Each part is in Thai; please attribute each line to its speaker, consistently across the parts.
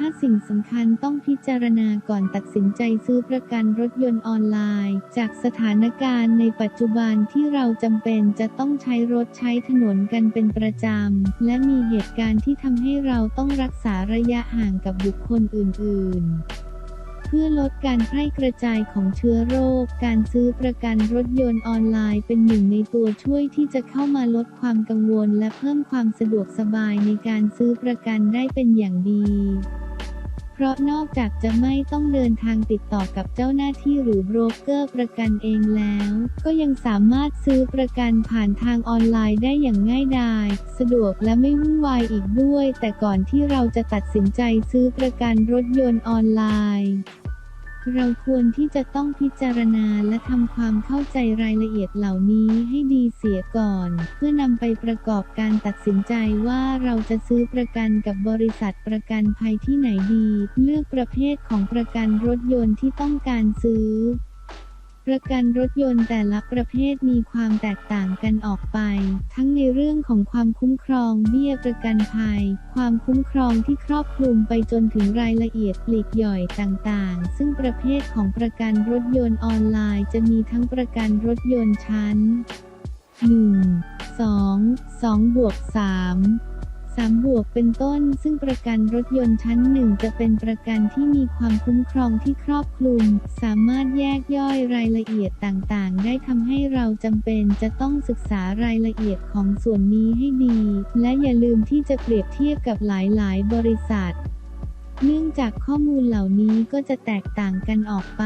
Speaker 1: 5 สิ่งสำคัญต้องพิจารณาก่อนตัดสินใจซื้อประกันรถยนต์ออนไลน์ จากสถานการณ์ในปัจจุบันที่เราจำเป็นจะต้องใช้รถใช้ถนนกันเป็นประจำ และมีเหตุการณ์ที่ทำให้เราต้องรักษาระยะห่างกับบุคคลอื่นๆเพื่อลดการแพร่กระจายของเชื้อโรค การซื้อประกันรถยนต์ออนไลน์เป็นหนึ่งในตัวช่วยที่จะเข้ามาลดความกังวลและเพิ่มความสะดวกสบายในการซื้อประกันได้เป็นอย่างดี ราะนอกจากจะไม่ต้องเดินทางติดต่อกับเจ้าหน้าที่หรือโบรกเกอร์ประกันเองแล้ว ก็ยังสามารถซื้อประกันผ่านทางออนไลน์ได้อย่างง่ายดาย สะดวกและไม่วุ่นวายอีกด้วย แต่ก่อนที่เราจะตัดสินใจซื้อประกันรถยนต์ออนไลน์ เราควรที่จะต้องพิจารณาและทำความเข้าใจรายละเอียดเหล่านี้ให้ดีเสียก่อน เพื่อนำไปประกอบการตัดสินใจว่าเราจะซื้อประกันกับบริษัทประกันภัยที่ไหนดี เลือกประเภทของประกันรถยนต์ที่ต้องการซื้อ ประกันรถยนต์แต่ละประเภทมีความแตกต่างกันออกไป ทั้งในเรื่องของความคุ้มครอง เบี้ยประกันภัย ความคุ้มครองที่ครอบคลุมไปจนถึงรายละเอียดปลีกย่อยต่างๆ ซึ่งประเภทของประกันรถยนต์ออนไลน์ จะมีทั้งประกันรถยนต์ชั้น 1 2 2บวก3 3 บวกเป็นต้น ซึ่งประกันรถยนต์ชั้นหนึ่งจะเป็นประกันที่มีความคุ้มครองที่ครอบคลุม สามารถแยกย่อยรายละเอียดต่างๆ ได้ทำให้เราจำเป็นจะต้องศึกษารายละเอียดของส่วนนี้ให้ดี และอย่าลืมที่จะเปรียบเทียบกับหลายๆ บริษัท เนื่องจากข้อมูลเหล่านี้ก็จะแตกต่างกันออกไป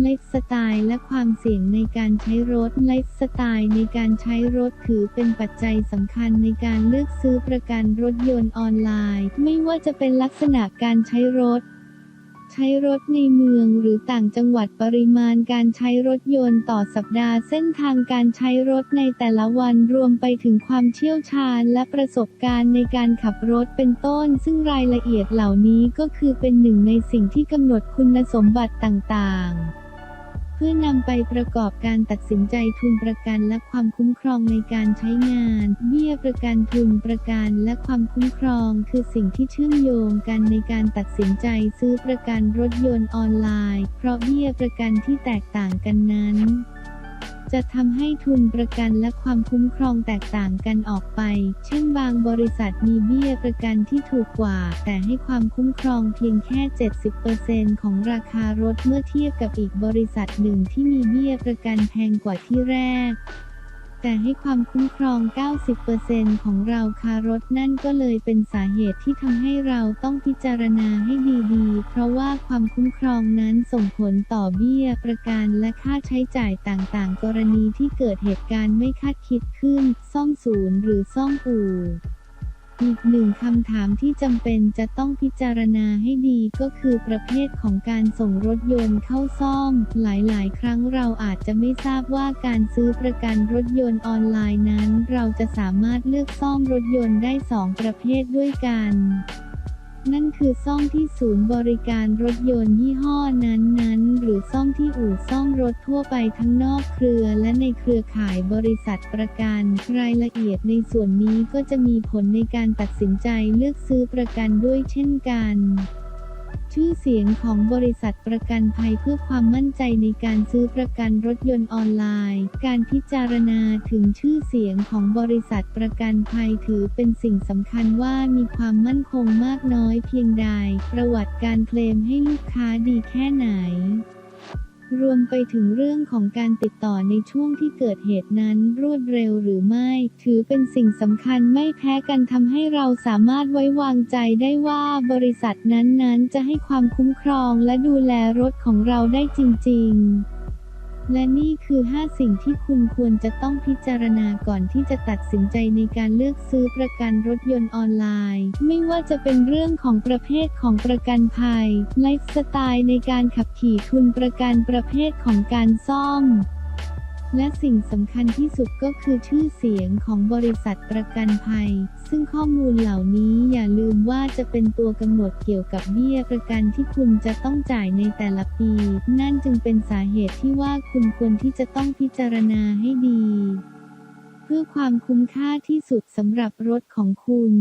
Speaker 1: ไลฟ์สไตล์และความเสี่ยงในการใช้รถ ไลฟ์สไตล์ในการใช้รถถือเป็นปัจจัยสำคัญในการเลือกซื้อประกันรถยนต์ออนไลน์ ไม่ว่าจะเป็นลักษณะการใช้รถ ใช้รถในเมืองหรือต่างจังหวัดปริมาณการใช้รถยนต์ต่อสัปดาห์ เส้นทางการใช้รถในแต่ละวันรวมไปถึงความเชี่ยวชาญและประสบการณ์ในการขับรถเป็นต้น ซึ่งรายละเอียดเหล่านี้ก็คือเป็นหนึ่งในสิ่งที่กำหนดคุณสมบัติต่างๆ พื่อนำไปประกอบการตัดสินใจทุนประกันและความคุ้มครองในการใช้งาน เบี้ยประกันทุนประกันและความคุ้มครอง คือสิ่งที่เชื่อมโยงกันในการตัดสินใจซื้อประกันรถยนต์ออนไลน์ เพราะเบี้ยประกันที่แตกต่างกันนั้น จะทำให้ทุนประกันและความคุ้มครองแตกต่างกันออกไป เช่นบางบริษัทมีเบี้ยประกันที่ถูกกว่า แต่ให้ความคุ้มครองเพียงแค่ 70%ของราคารถเมื่อเทียบกับอีกบริษัทหนึ่งที่มีเบี้ยประกันแพงกว่าที่แรก แต่ให้ความคุ้มครอง 90%ของเราคารถนั่นก็เลยเป็นสาเหตุที่ทำให้เราต้องพิจารณาให้ดีๆ เพราะว่าความคุ้มครองนั้นส่งผลต่อเบี้ยประกันและค่าใช้จ่ายต่างๆ กรณีที่เกิดเหตุการณ์ไม่คาดคิดขึ้น ซ่อมศูนย์หรือซ่อมอู่ อีกหนึ่งคำถามที่จำเป็นจะต้องพิจารณาให้ดีก็คือประเภทของการส่งรถยนต์เข้าซ่อม หลาย ๆ ครั้งเราอาจจะไม่ทราบว่าการซื้อประกันรถยนต์ออนไลน์นั้น เราจะสามารถเลือกซ่อมรถยนต์ได้ 2 ประเภทด้วยกัน นั่นคือซ่อมที่ศูนย์บริการรถยนต์ยี่ห้อนั้นๆ หรือซ่อมที่อู่ซ่อมรถทั่วไปทั้งนอกเครือและในเครือข่ายบริษัทประกัน รายละเอียดในส่วนนี้ก็จะมีผลในการตัดสินใจเลือกซื้อประกันด้วยเช่นกัน ชื่อเสียงของบริษัทประกันภัยเพื่อความมั่นใจในการซื้อประกันรถยนต์ออนไลน์ การพิจารณาถึงชื่อเสียงของบริษัทประกันภัยถือเป็นสิ่งสำคัญว่ามีความมั่นคงมากน้อยเพียงใด ประวัติการเคลมให้ลูกค้าดีแค่ไหน รวมไปถึงเรื่องของการติดต่อในช่วงที่เกิดเหตุนั้นรวดเร็วหรือไม่ ถือเป็นสิ่งสำคัญไม่แพ้กันทำให้เราสามารถไว้วางใจได้ว่าบริษัทนั้นๆ จะให้ความคุ้มครองและดูแลรถของเราได้จริง ๆ และนี่คือ 5 สิ่งที่คุณควรจะต้องพิจารณาก่อนที่จะตัดสินใจในการเลือกซื้อประกันรถยนต์ออนไลน์ ไม่ว่าจะเป็นเรื่องของประเภทของประกันภัย ไลฟ์สไตล์ในการขับขี่ทุนประกันประเภทของการซ่อม และสิ่งสำคัญที่สุดก็คือชื่อเสียงของบริษัทประกันภัย ซึ่งข้อมูลเหล่านี้อย่าลืมว่าจะเป็นตัวกำหนดเกี่ยวกับเบี้ยประกันที่คุณจะต้องจ่ายในแต่ละปี นั่นจึงเป็นสาเหตุที่ว่าคุณควรที่จะต้องพิจารณาให้ดี เพื่อความคุ้มค่าที่สุดสำหรับรถของคุณ